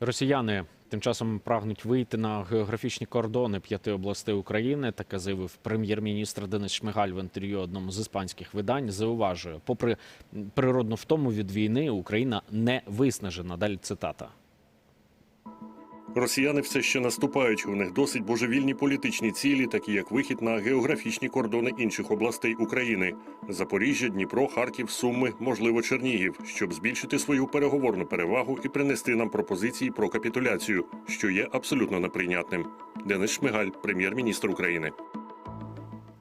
Росіяни тим часом прагнуть вийти на географічні кордони п'яти областей України. Таке заявив прем'єр-міністр Денис Шмигаль в інтерв'ю одному з іспанських видань. Зауважує, попри природну втому від війни, Україна не виснажена. Далі цитата. Росіяни все ще наступають. У них досить божевільні політичні цілі, такі як вихід на географічні кордони інших областей України: Запоріжжя, Дніпро, Харків, Суми, можливо, Чернігів, щоб збільшити свою переговорну перевагу і принести нам пропозиції про капітуляцію, що є абсолютно неприйнятним. Денис Шмигаль, прем'єр-міністр України.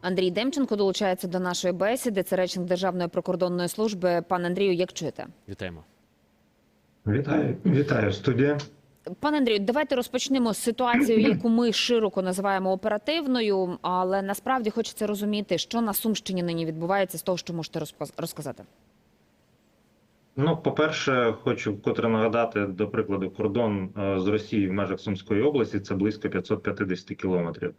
Андрій Демченко долучається до нашої бесіди. Це речник Державної прикордонної служби. Пане Андрію, як чуєте? Вітаємо. Вітаю, вітаю студія. Пане Андрію, давайте розпочнемо з ситуацію, яку ми широко називаємо оперативною, але насправді хочеться розуміти, що на Сумщині нині відбувається з того, що можете розказати. Ну, по-перше, хочу вкотре нагадати, до прикладу, кордон е, з Росією в межах Сумської області це близько 550 кілометрів.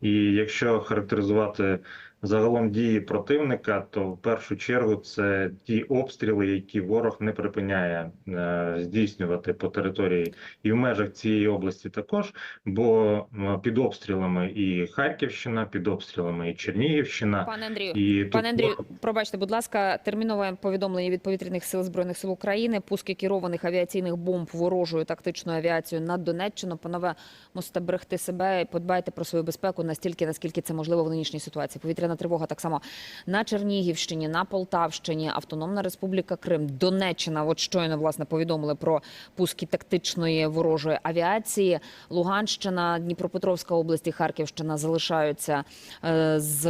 І якщо характеризувати загалом дії противника, то в першу чергу це ті обстріли, які ворог не припиняє е, здійснювати по території і в межах цієї області також. Бо під обстрілами і Харківщина, під обстрілами і Чернігівщина. Пане Андрію, І Пане Андрію, ворог- пробачте, будь ласка, термінове повідомлення від повітряних сил збройних сил України. Пуски керованих авіаційних бомб ворожою тактичною авіацією на Донеччину. Панове, мусите берегти себе і подбайте про свою безпеку настільки, наскільки це можливо в нинішній ситуації. Повітряна тривога так само на Чернігівщині, на Полтавщині, Автономна Республіка Крим, Донеччина. От щойно власне повідомили про пуски тактичної ворожої авіації. Луганщина, Дніпропетровська область Харківщина залишаються е, з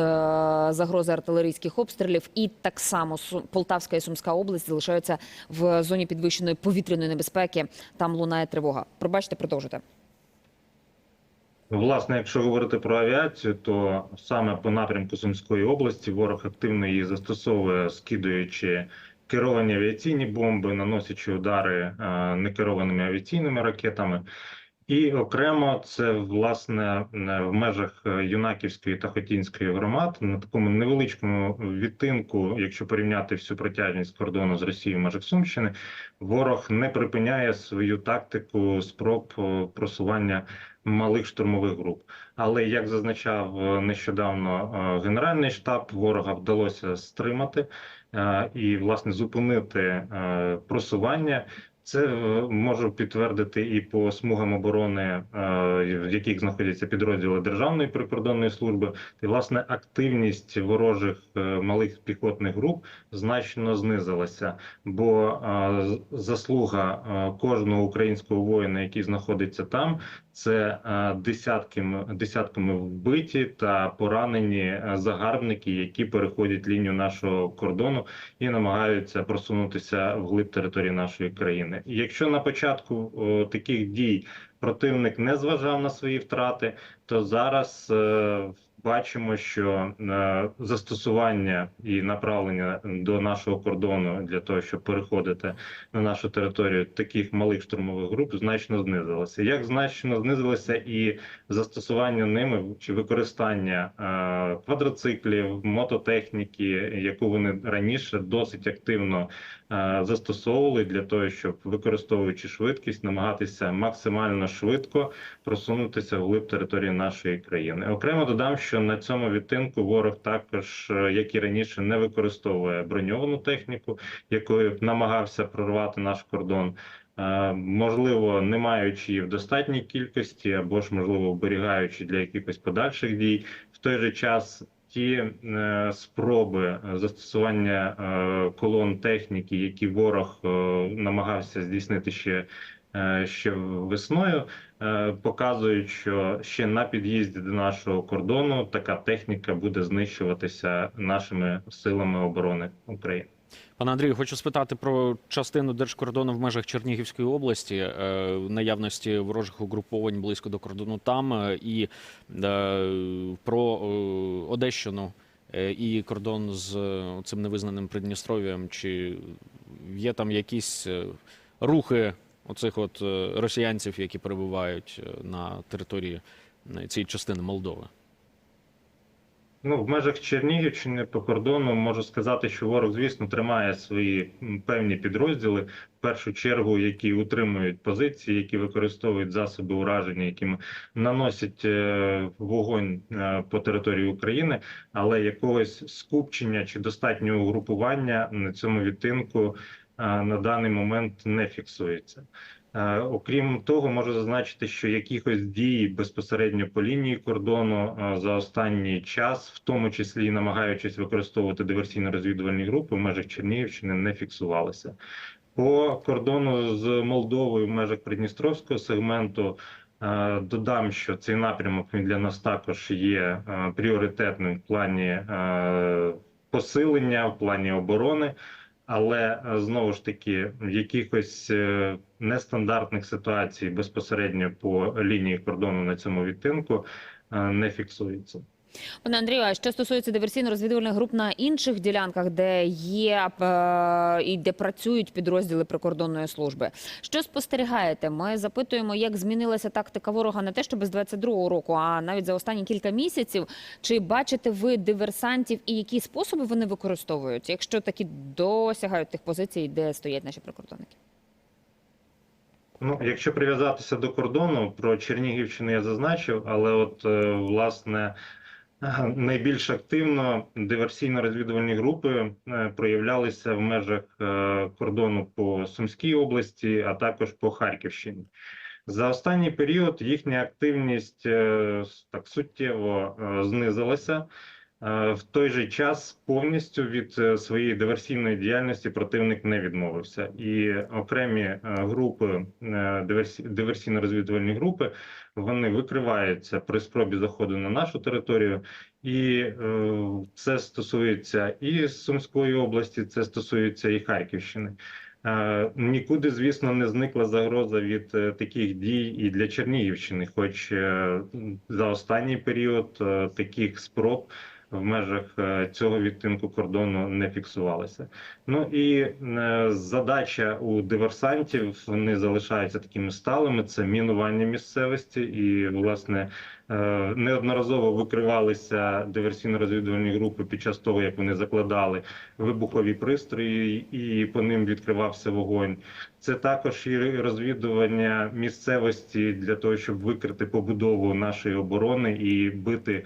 загрози артилерійських обстрілів, і так само Полтавська і Сумська область залишаються в зоні підвищеної повітряної небезпеки. Там лунає тривога. Пробачте, продовжуйте. Власне, якщо говорити про авіацію, то саме по напрямку Сумської області ворог активно її застосовує, скидуючи керовані авіаційні бомби, наносячи удари е, некерованими авіаційними ракетами. І окремо це власне е, в межах е, Юнаківської та Хотінської громад на такому невеличкому відтинку, якщо порівняти всю протяжність кордону з Росією межах Сумщини, ворог не припиняє свою тактику спроб е, просування малих штурмових груп. Але як зазначав нещодавно Генеральний штаб, ворога вдалося стримати і власне зупинити просування. Це е, можу підтвердити і по смугам оборони, е, в яких знаходяться підрозділи Державної прикордонної служби. І власне активність ворожих е, малих піхотних груп значно знизилася, бо заслуга кожного українського воїна, який знаходиться там, це е, десятками, вбиті та поранені загарбники, які переходять лінію нашого кордону і намагаються просунутися вглиб території нашої країни. Якщо на початку о, таких дій противник не зважав на свої втрати, то зараз е, бачимо, що е, застосування і направлення до нашого кордону для того, щоб переходити на нашу територію таких малих штурмових груп, значно знизилося. Як значно знизилося і застосування ними чи використання е, квадроциклів, мототехніки, яку вони раніше досить активно е, застосовували для того, щоб використовуючи швидкість, намагатися максимально швидко просунутися вглиб території нашої країни. Окремо додам, що на цьому відтинку ворог також, е, як і раніше, не використовує броньовану техніку, якою намагався прорвати наш кордон. Е, Можливо, не маючи її в достатній кількості, або ж можливо оберігаючи для якихось подальших дій, в той же час ті е, спроби застосування колон техніки, які ворог намагався здійснити ще, ще весною, е, показують, що ще на під'їзді до нашого кордону така техніка буде знищуватися нашими силами оборони України. Пане Андрію, хочу спитати про частину держкордону в межах Чернігівської області, е, наявності ворожих угруповань близько до кордону там, е, і е, про е, Одещину е, і кордон з е, цим невизнаним Придністров'ям. Чи є там якісь е, рухи оцих от е, росіянців, які перебувають е, на території е, цієї частини Молдови? Ну, в межах Чернігівщини по кордону можу сказати, що ворог, звісно, тримає свої певні підрозділи, в першу чергу, які утримують позиції, які використовують засоби ураження, якими наносять вогонь по території України, але якогось скупчення чи достатнього угрупування на цьому відтинку на даний момент не фіксується. Окрім того, можу зазначити, що якихось дій безпосередньо по лінії кордону за останній час, в тому числі намагаючись використовувати диверсійно-розвідувальні групи в межах Чернігівщини, не фіксувалися. По кордону з Молдовою в межах Придністровського сегменту додам, що цей напрямок для нас також є пріоритетним в плані посилення, в плані оборони. Але е, знову ж таки, в якихось е, нестандартних ситуацій безпосередньо по лінії кордону на цьому відтинку е, не фіксується. Пане Андрію, а що стосується диверсійно-розвідувальних груп на інших ділянках, де є е, і де працюють підрозділи прикордонної служби, що спостерігаєте? Ми запитуємо, як змінилася тактика ворога не те, що без 22-го року, а навіть за останні кілька місяців. Чи бачите ви диверсантів і які способи вони використовують, якщо такі досягають тих позицій, де стоять наші прикордонники? Ну, якщо прив'язатися до кордону, про Чернігівщину я зазначив, але от е, власне найбільш активно диверсійно-розвідувальні групи е, проявлялися в межах е, кордону по Сумській області, а також по Харківщині. За останній період їхня активність е, так суттєво знизилася. Е, В той же час повністю від е, своєї диверсійної діяльності противник не відмовився, і окремі е, групи диверсі- диверсійно-розвідувальні групи вони викриваються при спробі заходу на нашу територію, і це стосується і Сумської області, це стосується і Харківщини. Нікуди, звісно, не зникла загроза від таких дій і для Чернігівщини, хоч за останній період таких спроб в межах е, цього відтинку кордону не фіксувалося. Ну і е, задача у диверсантів вони залишаються такими сталими: це мінування місцевості, і власне е, неодноразово викривалися диверсійно-розвідувальні групи під час того, як вони закладали вибухові пристрої, і по ним відкривався вогонь. Це також і розвідування місцевості для того, щоб викрити побудову нашої оборони і бити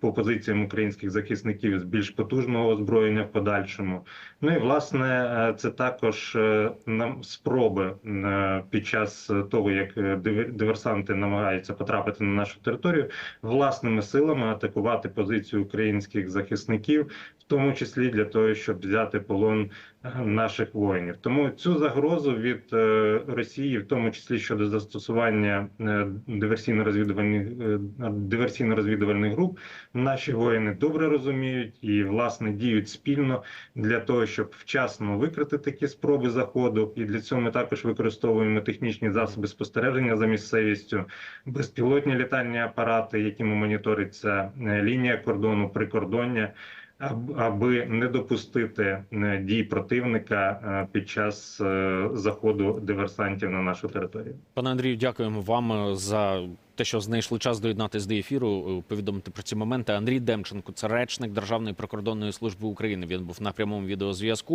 по позиціям українських захисників з більш потужного озброєння в подальшому. Ну і власне е, це також е, нам спроби е, під час того, як е, диверсанти намагаються потрапити на нашу територію, власними силами атакувати позицію українських захисників, в тому числі для того, щоб взяти полон е, наших воїнів. Тому цю загрозу від е, Росії, в тому числі щодо застосування е, диверсійно-розвідувальних е, диверсійно-розвідувальних груп, наші воїни добре розуміють і власне діють спільно для того, щоб вчасно викрити такі спроби заходу. І для цього ми також використовуємо технічні засоби спостереження за місцевістю, безпілотні літальні апарати, якими моніториться лінія кордону, прикордоння. Аб- Аби не допустити е, дій противника е, під час е, заходу диверсантів на нашу територію. Пане Андрію, дякуємо вам за те, що знайшли час доєднатися до ефіру, повідомити про ці моменти. Андрій Демченко, це речник Державної прикордонної служби України. Він був на прямому відеозв'язку.